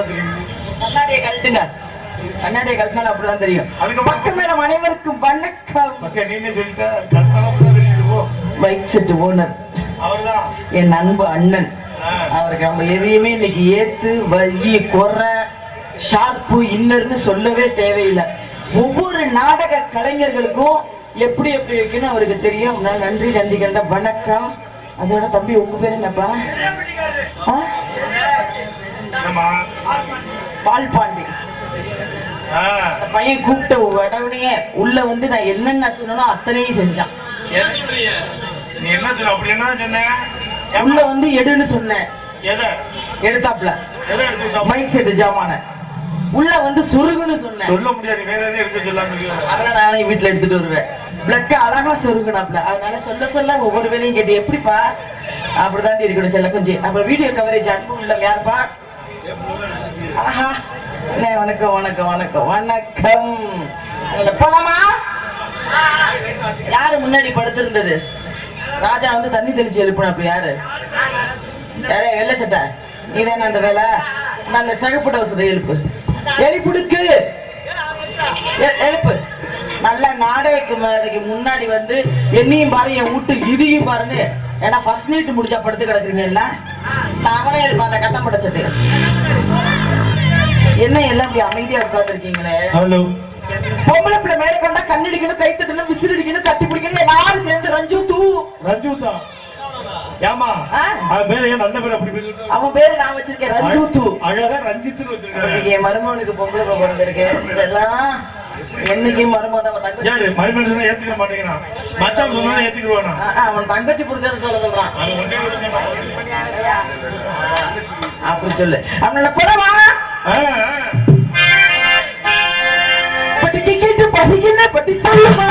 தெரியும் கண்ணாடியை கழட்டுங்க கண்ணாடியை கழட்டினா அப்படிதான் தெரியும். பக்கம் மேடம் அனைவருக்கும் வணக்கம். நீனே சொல்லிட்ட பைக் செட் ஓனர். அவர்தான். என் அன்பு அண்ணன். அவருக்கு நம்ம எதையுமே இன்னைக்கு ஏத்து வலி குறை ஷார்ப்பு இன்னர்னு சொல்லவே தேவையில்லை. ஒவ்வொரு நாடக கலைஞர்களுக்கும் எப்படி எப்படி வைக்கணும் அவருக்கு தெரியும். நன்றி நன்றிகள் வணக்கம். அதோட தம்பி உங்க பேர் என்னப்பா? ஆமா. பால் பாண்டி பையன் கூப்பிட்ட உடனே உள்ள வந்து நான் என்னென்ன சொன்னனோ அத்தனையும் செஞ்சான். நீ என்ன சொன்ன? அப்படி என்ன சொன்ன? உள்ள வந்து எடுன்னு சொன்னேன் எதை? எடுத்தாப்ல எதை? மைக் செட் ஜாமான. உள்ள வந்து சுருகுன்னு சொன்னேன் சொல்ல முடியாது. வேற எதையும் எடுத்து சொல்லாம இருக்கியா? அதெல்லாம் நானே வீட்டுல எடுத்துட்டு வருவேன். பிளக்க அழகா சொருகுனாப்ல அதனால சொல்ல சொல்ல ஒவ்வொரு வேலையும் கேட்டு எப்படிப்பா? அப்படிதான் இருக்கணும் செல்ல கொஞ்சம் அப்புறம் வீடியோ கவரேஜ் அன்பு உள்ள யாருப்பா? வணக்கம் வணக்கம் வணக்கம். வணக்கம். அங்க போலாமா? யாரு முன்னாடி படுத்திருந்தது? ராஜா வந்து தண்ணி தெளிச்சு எழுப்பினாப்ல யாரு? யாரே வெள்ள சட்டை. நீ தானே அந்த வேலை? நான் அந்த சிகப்பு டவுசர் எழுப்பு. எழுப்பிடுக்கு. எ- எழுப்பு. நல்ல நாடகைக்கு மேடைக்கு முன்னாடி வந்து என்னையும் பாரு என் வீட்டு இதையும் பாருன்னு. ஏன்னா ஃபர்ஸ்ட் நைட் முடிச்சா படுத்து கிடக்குறீங்க அவனே எழுப்ப அந்த கட்டம் படைச்சது. என்ன எல்லாம் இப்படி அமைதியா உட்காந்துருக்கீங்களே ஹலோ பொம்பளை பிள்ளை மேல கொண்டா கண்ணடிக்கணும் கை தட்டணும் விசில் அடிக்கணும் தட்டி பிடிக்கணும் எல்லாரும் சேர்ந்து ரஞ்சு தூ ரஞ்சு தான் ஏமா? அது பேர் ஏன் நல்ல பேர் அப்படி பேர்? அவன் பேரு நான் வச்சிருக்கேன் ரஞ்சு தூ அழகா ரஞ்சித்னு வச்சிருக்காரு இன்னைக்கு என் மருமகனுக்கு பொம்பளை பிறந்திருக்கு. இதெல்லாம் என்னைக்கு மருமகன் அவன் தங்கச்சி. யாரு? சொன்னா ஏத்துக்க மாட்டேங்கிறான். மச்சான் சொன்னா ஏத்துக்குவானா அவன் தங்கச்சி புரிஞ்சு சொல்ல சொல்றான். அப்படி சொல்லு. அவனால கேட்டு பத்தி சொல்லுமா?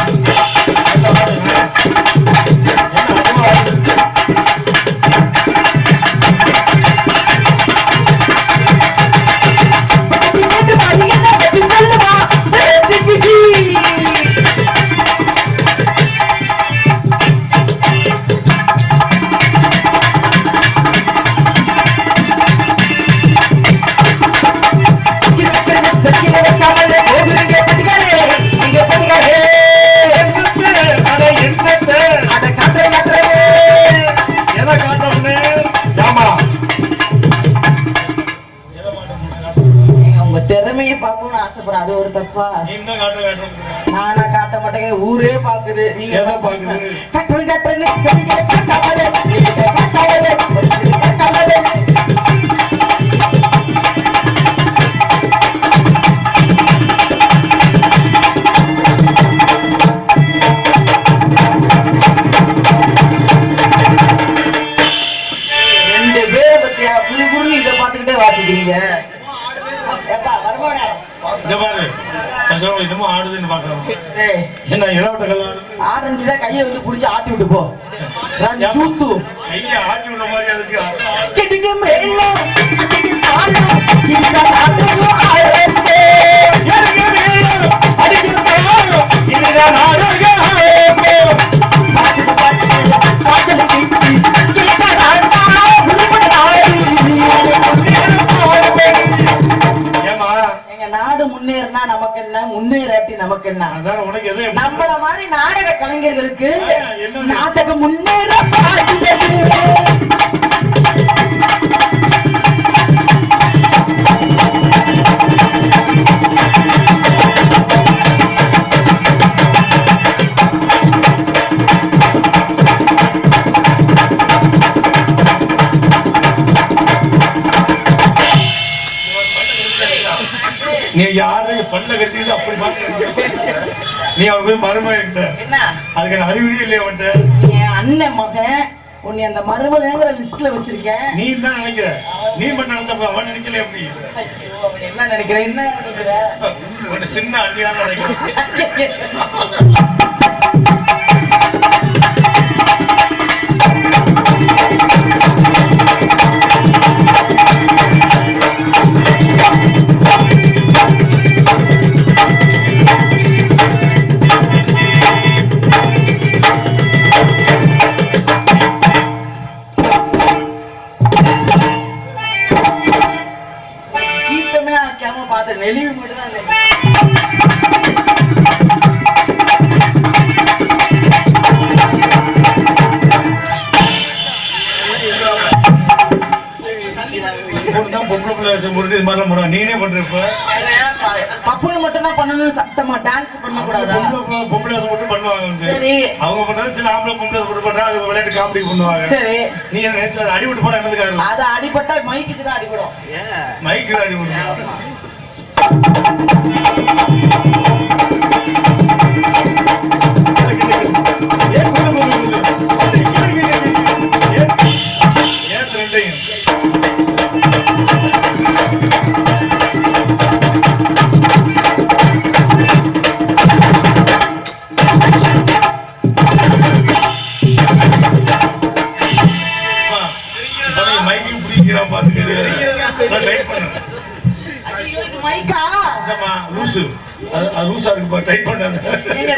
பட்டிக்கு ஆசைப்படுறேன் அது ஒரு தப்பா? நானா காட்ட மாட்டேங்க ஊரே பாக்குது. நீங்க பாக்குது? கட்டுறது. கட்டுறது. இங்க பாரு. நான் சொல்றேன், என்னமோ ஆடுதுன்னு பார்க்கறோம். ஏய் என்ன இளவட்ட கல் ஆடுது? ஆரம்பிச்சுட்டா கையை வந்து புடிச்சு ஆட்டி விட்டு போ. கையை ஆட்டி விடுற மாதிரி அதுக்கு முன்னேறினா நமக்கு என்ன முன்னேறாட்டி நமக்கு என்ன நம்மள மாதிரி நாடக கலைஞர்களுக்கு? நாடகம் முன்னேற நீ யாரு? பல்ல கட்டிட்டு அப்படி நீ அவன் போய் மருமகிட்ட என்ன? அதுக்கான அறிகுறியே இல்லையா அவன்கிட்ட. என் அண்ணன் மகன். உன்னை அந்த மருமகங்கிற லிஸ்ட்ல வச்சிருக்கேன் நீ தான் நினைக்கிற. நீ மட்டும் நினைச்சப்ப அவன் நினைக்கல எப்படி என்ன என்ன நினைக்கிற? ஒரு சின்ன அள்ளியான நினைக்கிறேன். ஐயோ. கீத்தமே ஆக்காம பார்த்து நெளிவு மட்டும் தான் பொண்ணு பொம்பளை பிள்ளை வச்சு முருட்டு இது மாதிரிலாம் போடுவாங்க நீனே பண்ற இப்ப பப்புனு மட்டும் தான் பண்ணணும் சத்தமா டான்ஸ் பண்ண கூடாதா பொம்பளை மட்டும் பண்ணுவாங்க சரி. அவங்க பண்றது சில ஆம்பளை பொம்பளை மட்டும் பண்றாங்க அது விளையாட்டு காமெடி பண்ணுவாங்க சரி நீ என்ன நினைச்ச அடி விட்டு போட என்னதுக்காக அது அடிபட்டா மைக்குக்கு தான் அடிபடும் மைக்கு விட்டு ஏன் ரெண்டையும்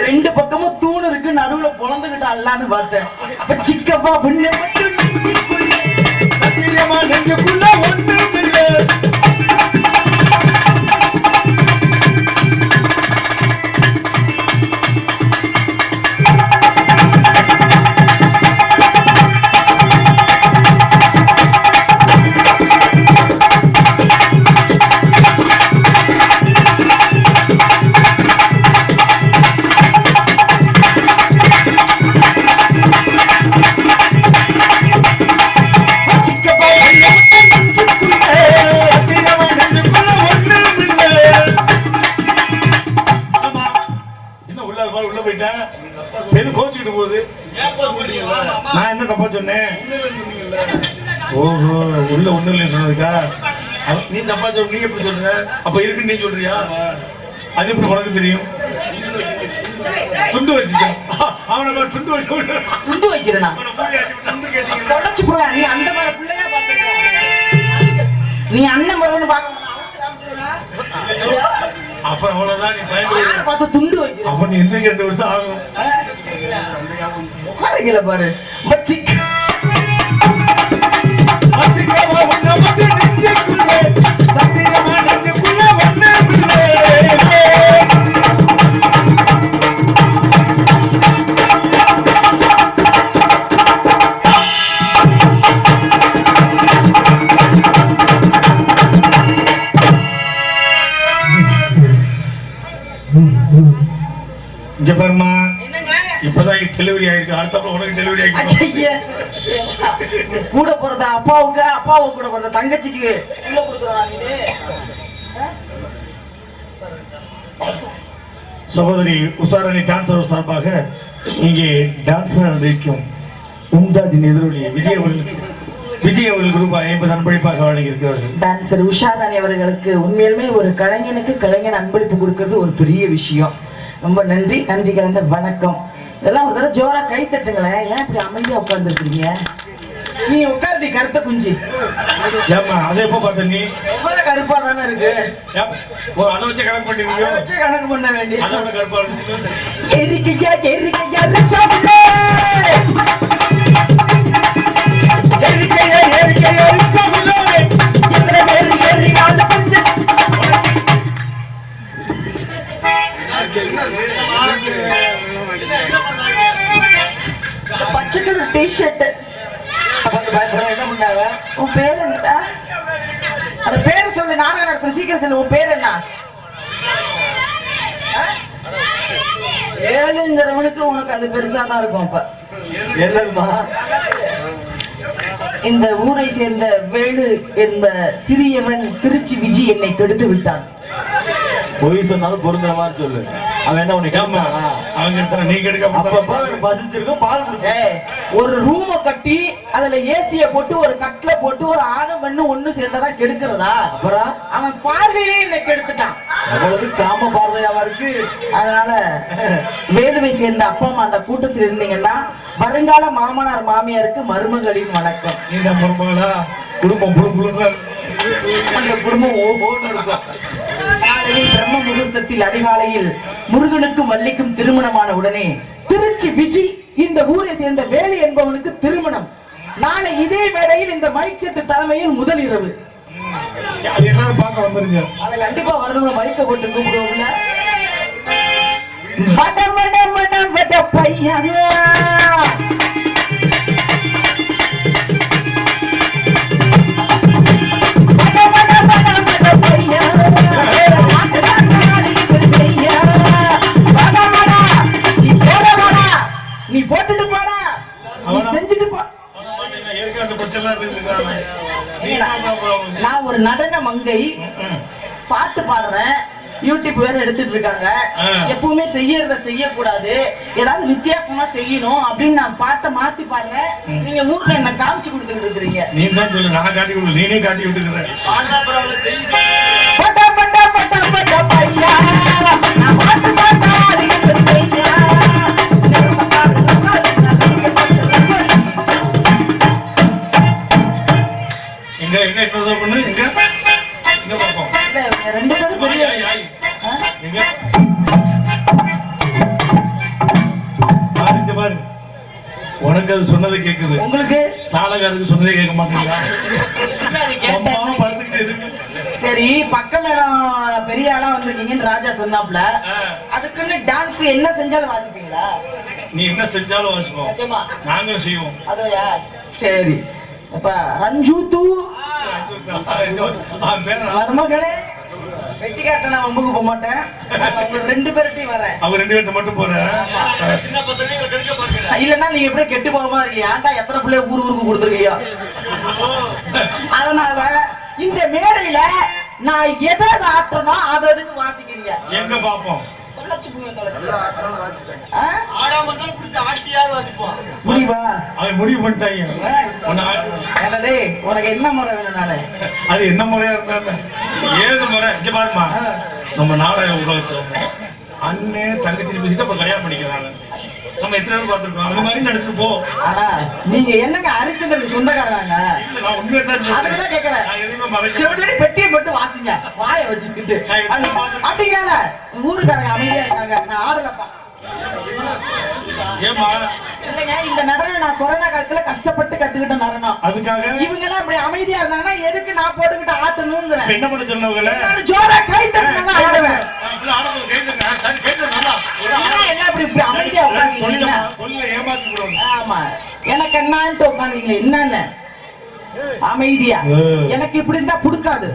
ரெண்டு பக்கமும் தூண் இருக்கு நடுவுல பொழந்துகிட்டு அல்லான்னு பார்த்தேன் அப்ப சிக்கப்பா புண்ண மட்டும் நெஞ்சுக்குள்ள. சத்தியமா நெஞ்சுக்குள்ள ஒன்றும் இல்லை என்ன தப்பா சொன்னேன் ஓஹோ உள்ள ஒண்ணும் இல்லைன்னு சொன்னதுக்கா? நீ தப்பா சொல்ற நீ எப்படி சொல்ற? அப்ப இருக்குன்னு நீ சொல்றியா? அது எப்படி உனக்கு தெரியும்? துண்டு வச்சுட்டான் அவனை துண்டு வச்சு. துண்டு வைக்கிறேனா? நீ அந்த மாதிரி பிள்ளையா நீ அண்ணன் பார்க்க அப்புறம் அவ்வளவுதான் நீ பயந்து பார்த்து துண்டு அப்ப நீ இன்னைக்கு ரெண்டு வருஷம் ஆகும்? உட்காருங்கள பாரு. பச்சிக் அச்சிக்கமா உன்னை மட்டும் நெஞ்சுக்குள்ளே, சத்தியமா நெஞ்சுக்குள்ளே டெலிவரி ஆயிருக்கு. அடுத்தப்ப உனக்கு டெலிவரி ஆயிருக்கு. கூட பிறந்த அப்பாவுக்கு அப்பாவு கூட பிறந்த தங்கச்சிக்கு. உள்ள சகோதரி உஷாரணி டான்சர் சார்பாக இங்கே டான்சர் நடிக்கும் மும்தாஜின் எதிரொலி விஜய் அவர்களுக்கு விஜய் அவர்களுக்கு ரூபாய் ஐம்பது அன்பளிப்பாக வழங்கியிருக்கிறார்கள். டான்சர் உஷா ராணி அவர்களுக்கு உண்மையிலுமே ஒரு கலைஞனுக்கு கலைஞன் அன்பளிப்பு கொடுக்கறது ஒரு பெரிய விஷயம். ரொம்ப நன்றி. நன்றி கலந்த வணக்கம். இதெல்லாம் ஒரு தடவை ஜோரா கை தட்டுங்களேன். ஏன் இப்படி அமைதியா உட்கார்ந்துருக்கீங்க நீ உட்காருடி கருத்த குஞ்சு ஏம்மா அதை எப்போ பார்த்த நீ? எவ்வளவு கருப்பா தானே இருக்கு. ஏம், ஓ அதை வச்சு கணக்கு பண்ணிருக்கீங்க வச்சு கணக்கு பண்ண வேண்டிய அதை விட கருப்பா இருந்துச்சு எரிக்கையா எரிக்கையா பேர் ஏறியால கொஞ்சம் பச்சை கலர் டிஷர்ட் என்ன பண்ணாவ? உன் பேர் என்ன? அந்த பேர் சொல்லு நாடகம் நடத்துற சீக்கிரம் சொல்லு உன் பேர் என்ன? ஆ? ஏழுங்கிறவனுக்கு உனக்கு அது பெருசா தான் இருக்கும் அப்ப. என்னம்மா? இந்த ஊரை சேர்ந்த வேலு என்ப சிறியவன் திருச்சி விஜி என்னை கெடுத்து விட்டான். பொய் சொன்னாலும் பொருந்துற மாதிரி சொல்லு. அவன் என்ன உனக்கு நீ கெடுக்க அப்பப்ப பதிச்சிருக்கும் பால் ஒரு ரூம கட்டி அதுல ஏசிய போட்டு ஒரு கட்ல போட்டு ஒரு ஆணும் பெண்ணு ஒண்ணு சேர்ந்ததா கெடுக்கிறதா? அப்புறம்? அவன் பார்வையிலே என்னை கெடுத்துட்டான். அவ்வளவு காம பார்வையாவா இருக்கு? அதனால வேலுவை சேர்ந்த அப்பா அம்மா அந்த கூட்டத்தில் இருந்தீங்கன்னா வருங்கால மாமனார் மாமியாருக்கு மருமகளின் வணக்கம். நீங்க மருமகளா? குடும்பம் புழு புழுங்க அந்த குடும்பம் ஓஹோன்னு இருக்கும். காலையில் பிரம்ம முகூர்த்தத்தில் அதிகாலையில் முருகனுக்கும் வள்ளிக்கும் திருமணமான உடனே திருச்சி விஜி இந்த ஊரை சேர்ந்த வேலு என்பவனுக்கு திருமணம் நாளை இதே வேளையில் இந்த மைக் செட்டு தலைமையில் முதல் இரவு எல்லாரும் பார்க்க வந்துருங்க அதை கண்டிப்பா வரணும்னு மைக்க போட்டு கூப்பிடுவோம்ல வட வட வட வட பையா நான் ஒரு நடன மங்கை பாட்டு பாடுறேன். யூடியூப் வேற எடுத்துட்டு இருக்காங்க. எப்பவுமே செய்யறத செய்யக்கூடாது. ஏதாவது வித்தியாசமா செய்யணும் அப்படின்னு நான் பாட்டை மாத்தி பாடுறேன். நீங்க ஊர்ல என்ன காமிச்சு கொடுத்துட்டு இருக்கிறீங்க? நீ தான் சொல்லு நான் காட்டி விடு நீனே காட்டி விட்டுக்கிறேன் பட்ட பட்ட பட்ட பட்ட பையா. எங்க என்ன பண்ணு எங்க எங்க இவங்க ரெண்டு பேரும் பெரிய? எங்க பாரு, இங்க பாரு உனக்கு அது சொன்னதை கேக்குது உங்களுக்கு தாளகாருக்கு சொன்னதே கேட்க இருக்கு சரி பக்க பெரிய ஆளா வந்திருக்கீங்கன்னு ராஜா சொன்னாப்ல. அதுக்குன்னு டான்ஸ் என்ன செஞ்சாலும் வாசிப்பீங்களா? நீ என்ன செஞ்சாலும் வாசிப்போம். நாங்களும் செய்வோம். அதுயா? சரி. அவன் பேர் நான். மருமகனே வெட்டி காட்ட நான் வம்புக்கு போக மாட்டேன் ரெண்டு பேர்ட்டையும் வரேன் அவன் ரெண்டு பேர்ட்ட மட்டும் போற. இல்லன்னா நீங்க எப்படியே கெட்டு போகாம இருக்கீங்க ஏன்டா எத்தனை பிள்ளைய ஊர் ஊருக்கு கொடுத்துருக்கீங்க அதனால இந்த மேடையில நான் எதை ஆட்டுறனோ அதை அதுக்கு வாசிக்கிறீங்க எங்க பாப்போம் முடிவா? அவன் முடிவு பண்ணிட்டாங்க. உனக்கு என்ன முறை வேணும் நானு அது என்ன முறையா இருந்தாங்க ஏது முறை? இங்க பாருமா நம்ம நாடக உலகத்துல அண்ணன் தங்கச்சி பேசிட்டு அப்புறம் கல்யாணம் பண்ணிக்கிறாங்க. நம்ம எத்தனை பேர் பார்த்திருக்கோம்? அந்த மாதிரி நடிச்சுட்டு போ. ஆனா நீங்க என்னங்க அரிச்சந்திரன் சொந்தக்காரங்க நான் உண்மையை தான் மறைக்க சிவனடி பெட்டியை மட்டும் வாசிங்க. வாயை வச்சுக்கிட்டு. அப்படிங்கல ஊருக்காரங்க அமைதியா இருக்காங்க. நான் ஆடலப்பா. இல்லைங்க இந்த நடனம் நான் கொரோனா காலத்துல கஷ்டப்பட்டு கத்துக்கிட்ட நடனம். அதுக்காக? இவங்க எல்லாம் இப்படி அமைதியா இருந்தாங்கன்னா எதுக்கு நான் போட்டுக்கிட்டு ஆட்டணுங்கிறேன் இப்ப என்ன பண்ண சொன்னவங்கள? நான் ஜோரா கை தட்டினா ஆடுவேன் எனக்கு என்னான்ட்டு உட்காந்தீங்களே என்னன்னு? அமைதியா. எனக்கு இப்படி இருந்தா பிடிக்காது.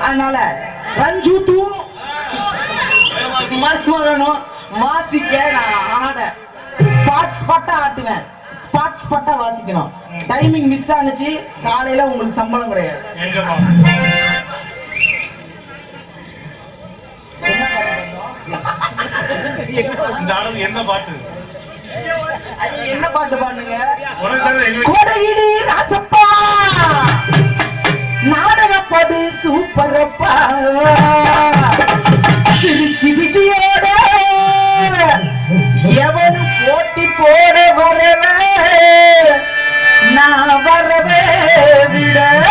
அதனால ரஞ்சுத்தும் மருமகனும் வாசிக்க நான் ஆட. ஸ்பாட் ஸ்பாட்டா ஆட்டுவேன். ஸ்பாட் ஸ்பாட்டா வாசிக்கணும். டைமிங் மிஸ் ஆனுச்சு காலையில உங்களுக்கு சம்பளம் கிடையாது. என்ன பாட்டு? என்ன பாட்டு பாடுங்க கோடையிடு ராசப்பா. நாடகப்படு சூப்பரப்பா. விஜயோட எவனும் போட்டி போட வரல நான் வரவே விடல.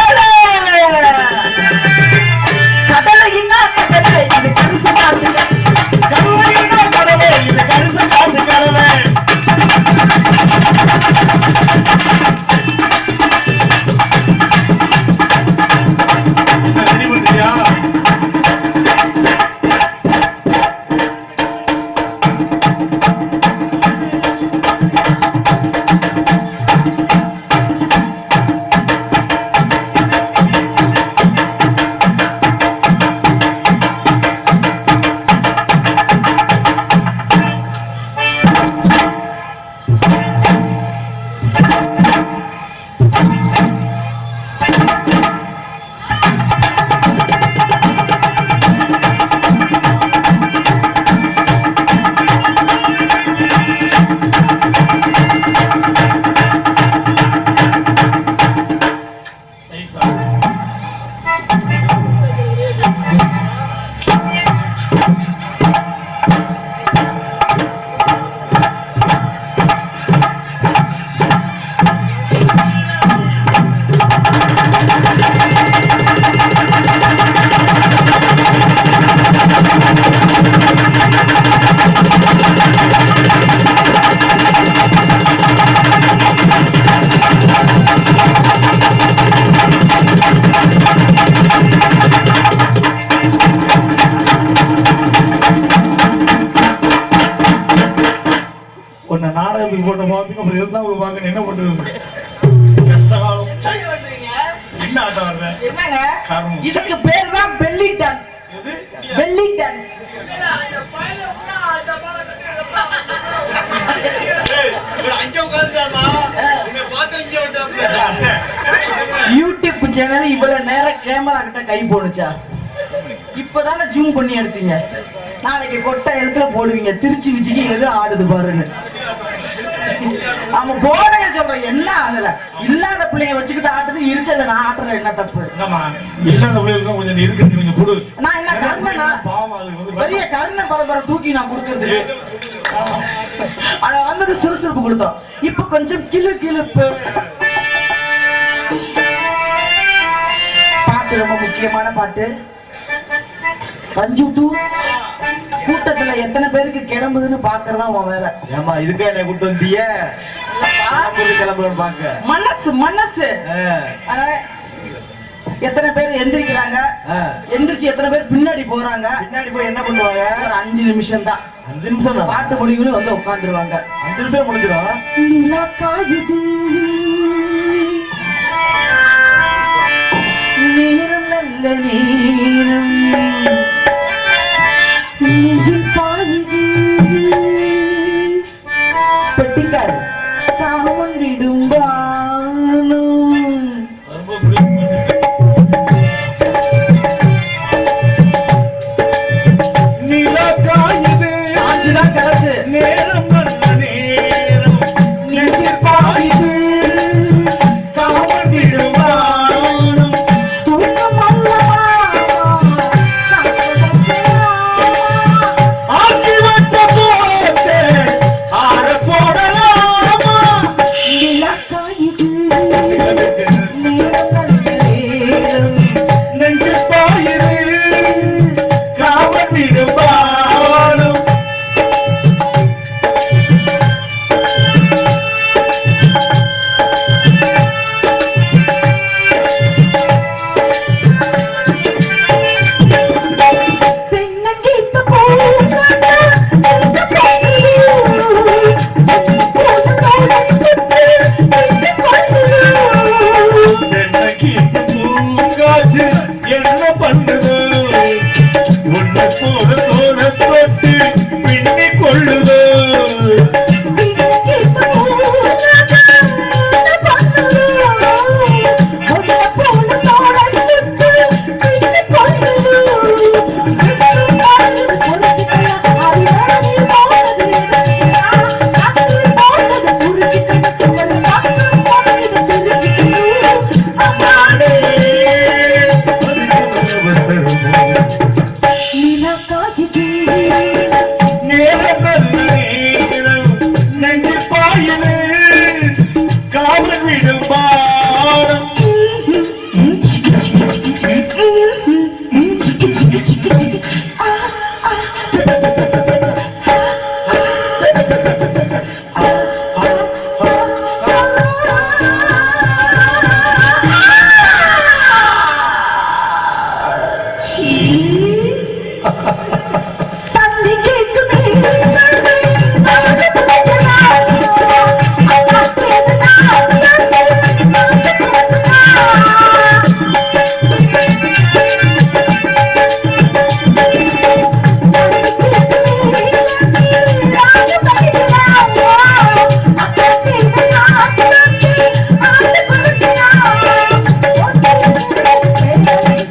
கடலையின்னா கடலை இது கருசு காட்டு கடலையின்னா கடலை இது கருசு காட்டு கடலை இதுக்கு பேர் தான் பெல்லி டான்ஸ் எது? Belly dance. யூடியூப் சேனல் இவ்வளவு நேரம் கேமரா கிட்ட கை போனுச்சா இப்பதானே ஜூம் பண்ணி எடுத்தீங்க. நாளைக்கு கொட்டை எழுத்துல போடுவீங்க. திருச்சி விச்சிக்கு எது ஆடுது பாருன்னு. அவன் போடுங்க சொல்றேன் என்ன ஆகல இல்லாத பிள்ளைங்க வச்சுக்கிட்டு ஆட்டுது இருக்கல நான் ஆட்டுறேன் என்ன தப்பு? இல்லாத பிள்ளைகளுக்கும் கொஞ்சம் இருக்கு கொஞ்சம் கொடு. நான் என்ன கருணனா பெரிய கருணை பரபர தூக்கி நான் கொடுக்கறது அத வந்தது சுறுசுறுப்பு கொடுத்தோம். இப்ப கொஞ்சம் கிளு கிளுப்பு. பாட்டு ரொம்ப முக்கியமான பாட்டு. பஞ்சு டூ கூட்டத்துல எத்தனை பேருக்கு கிளம்புதுன்னு பாக்குறதா உன் வேலை. ஏமா இதுக்கே என்ன கூட்டு வந்தீங்க? கிளம்புறேன்னு பாக்க. மனசு மனசு. எத்தனை பேர் எந்திரிக்கிறாங்க. எந்திரிச்சு எத்தனை பேர் பின்னாடி போறாங்க? பின்னாடி போய் என்ன பண்ணுவாங்க? ஒரு அஞ்சு நிமிஷம் தான் அஞ்சு நிமிஷம் தான் பாட்டு முடிவுன்னு வந்து உட்காந்துருவாங்க அஞ்சு நிமிஷம் முடிஞ்சிடும். நிலா காயுது நேரம் நல்ல நேரம்.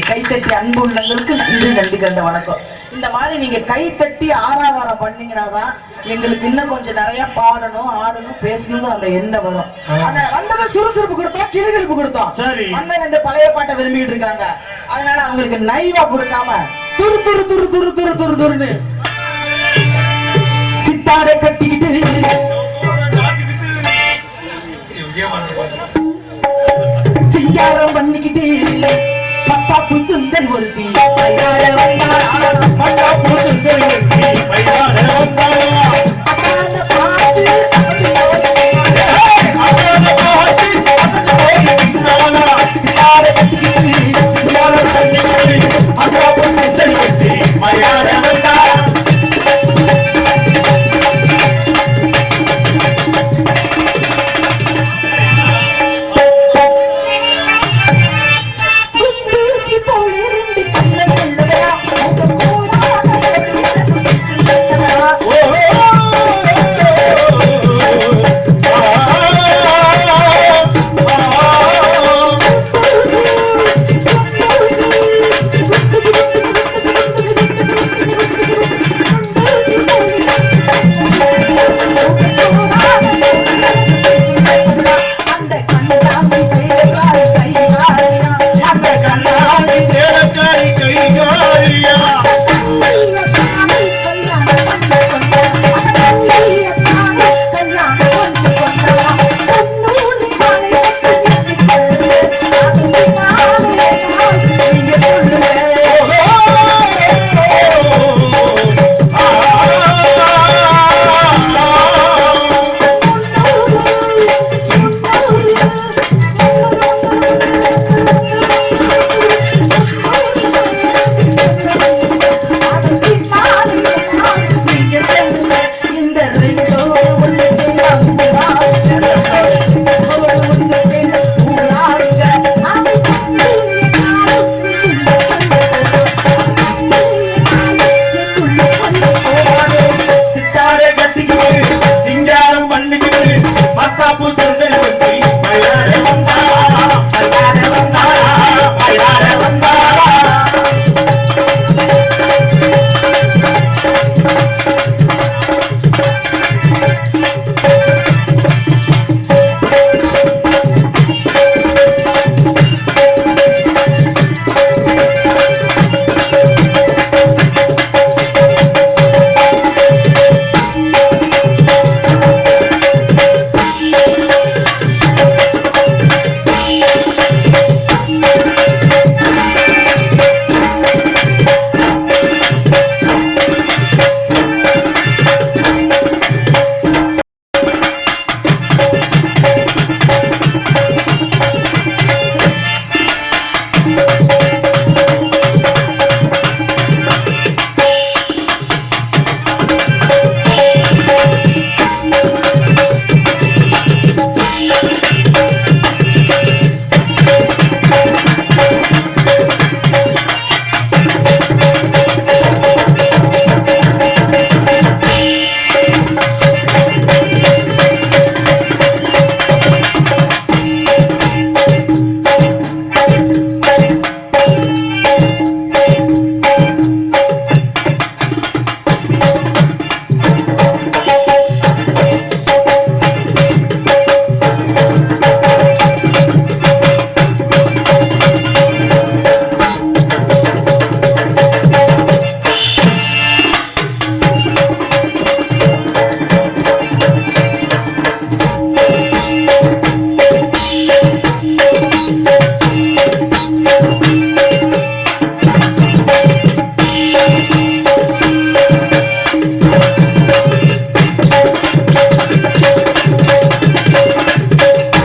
நன்றி கைத்தட்டி அன்பு உள்ளங்களுக்கு நன்றி நன்றி கண்ட வணக்கம். இந்த மாதிரி நீங்க கைத்தட்டி ஆறாவாரம் பண்ணீங்கன்னா தான் எங்களுக்கு இன்னும் கொஞ்சம் நிறைய பாடணும் ஆடணும் பேசணும் அந்த எண்ணம் வரும். ஆனா வந்தவங்க சுறுசுறுப்பு கொடுத்தோம் கிளுகிழப்பு கொடுத்தோம் சரி. வந்தவங்க இந்த பழைய பாட்டை விரும்பிட்டு இருக்காங்க. அதனால அவங்களுக்கு நைவா கொடுக்காம துரு துரு துரு துரு துரு துரு துருன்னு சித்தாடை கட்டிக்கிட்டு சிங்காரம் பண்ணிக்கிட்டு பத்தாப்பு சுந்தரி ஒருத்தி பையார வந்தாரா, சுந்தரி ஒருத்தி. அக்கால பாட்டு சுந்தரி ஜெயிச்சிச்சா Thank you.